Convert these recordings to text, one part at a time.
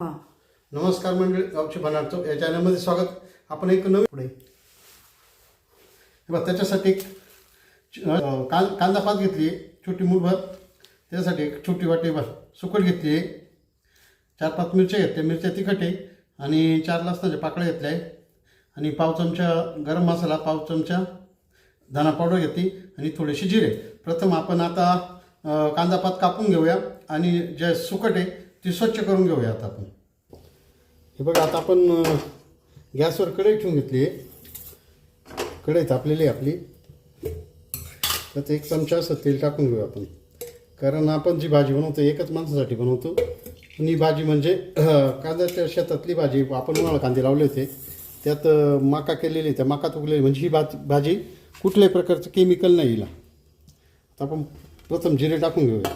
हां. नमस्कार मंडळी गावचे बनारचो या चॅनलमध्ये स्वागत. आपण एक नवीन पुढे. बघा बघ त्याच्यासाठी एक कां कांदा पात घेतली आहे छोटी मूठभर. त्याच्यासाठी एक छोटी वाटी बघ सुकट घेतली आहे. चार पाच मिरच्या घेतल्या. मिरच्या तिखट आहे. आणि चार लसणाच्या पाकळ्या घेतल्या आहे. आणि पाव चमचा गरम मसाला पाव चमचा धना पावडर घेतली. आणि थोडेसे जिरे. प्रथम आपण आता कांदा पात कापून घेऊया. आणि जे सुकट आहे ती स्वच्छ करून घेऊया आता आपण. हे बघा आता आपण गॅसवर कढई ठेवून घेतली. आहे कढई तापलेली आहे आपली. त्यात एक चमचा असं तेल टाकून घेऊ आपण. कारण आपण जी भाजी बनवतो एकच माणसासाठी बनवतो. आणि ही भाजी म्हणजे कांद्याच्या शेतातली भाजी आपण उन्हाळा कांदे लावले होते. त्यात माका केलेली त्या माका उगलेली. म्हणजे ही भाजी भाजी कुठल्याही प्रकारचं केमिकल नाही हिला. आपण प्रथम जिरे टाकून घेऊया.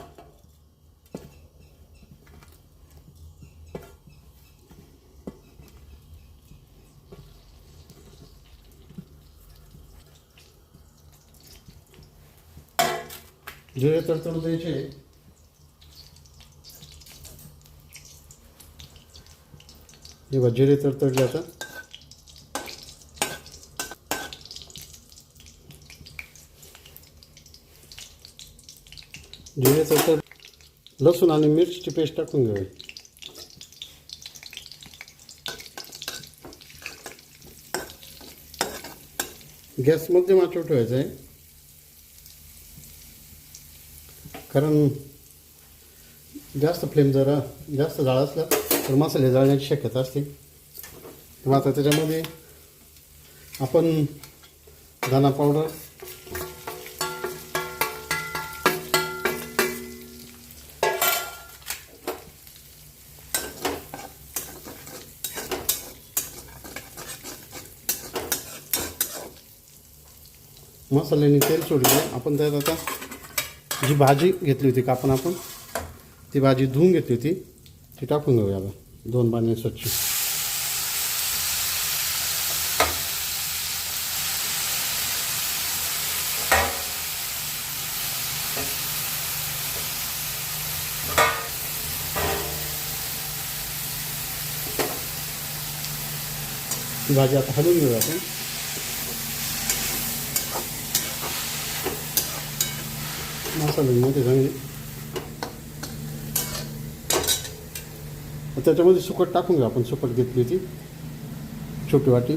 जिरे तडतडू द्यायचे हे बघ जिरे तडतडले आता. जिरे तडतड लसूण आणि मिरची पेस्ट टाकून घ्यावी गॅस मध्यम आचेवर ठेवायचा आहे. कारण जास्त फ्लेम जरा जास्त जाळ असला तर मसाले जाळण्याची शक्यता असते. मग आता त्याच्यामध्ये आपण दाणा पावडर मसाल्याने तेल सोडलं आपण त्यात आता जी भाजी घेतली होती कापून आपण. ती भाजी धुवून घेतली होती. ती टाकून घेऊया आता दोन पाण्याने स्वच्छ. भाजी आता हलवून घेऊया आपण. मसाल्यामध्ये चांगली त्याच्यामध्ये सुकट टाकून घेऊ आपण सुकट घेतली होती छोटी वाटी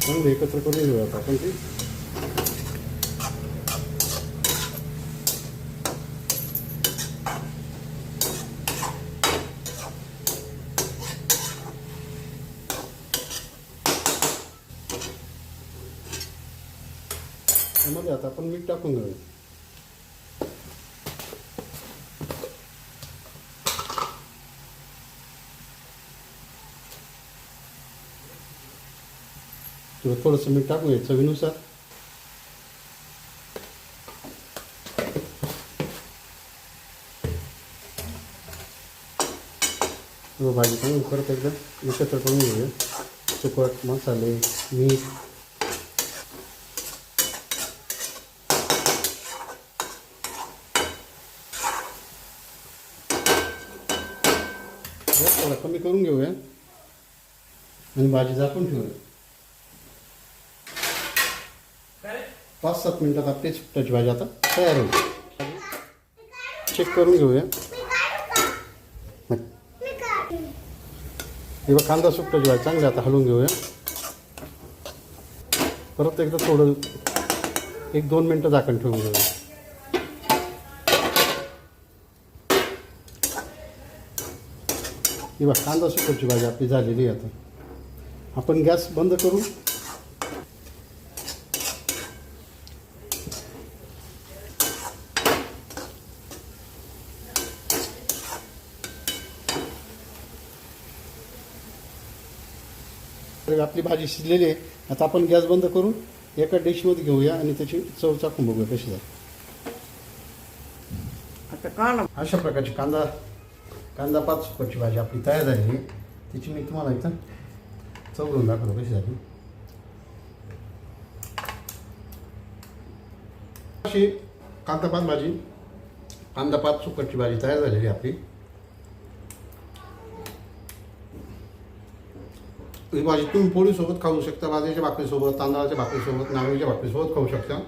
चांगली एकत्र करून घेऊयात आपण ती त्यामध्ये आता आपण मीठ टाकून घेऊया. किंवा थोडंसं मीठ टाकू घ्यायचं चवीनुसार. भाजी पण परत एकदा एकत्र करून घेऊया. सुकट मसाले मीठ. हो, गॅस थोडा कमी करून घेऊया. आणि भाजी झाकून ठेवूया. पाच सात मिनटात आपली सुट्ट्याची भाजी आता तयार होईल. चेक करून घेऊया. हे कांदा सुट्ट्याची भाजी चांगली आता हलवून घेऊया. परत एकदा थोडं एक दोन मिनटं झाकण ठेवून घेऊया. बघ कांदा सुकटची भाजी आपली झालेली आहे आता. आपण गॅस बंद करू. तर आपली भाजी शिजलेली आहे. आता आपण गॅस बंद करून एका डिशमध्ये घेऊया आणि त्याची चव चाकून बघूया कशी झाली. आता काढा अशा प्रकारची कांदा कांदा पाच सुकटची भाजी आपली तयार झाली. आहे त्याची मी तुम्हाला एकदा चवरून दाखवतो कशी झाली अशी कांदा पात भाजी कांदा पात सुकटची भाजी तयार झालेली आहे आपली. ही भाजी तुम्ही पोळीसोबत खाऊ शकता बाजरीच्या भाकरीसोबत तांदळाच्या भाकरीसोबत नारळीच्या भाकरीसोबत खाऊ शकता.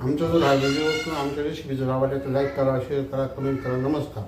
आमचा जो हा व्हिडिओ किंवा आमच्या रेसिपी जर आवडल्या तर लाईक करा शेअर करा कमेंट करा नमस्कार.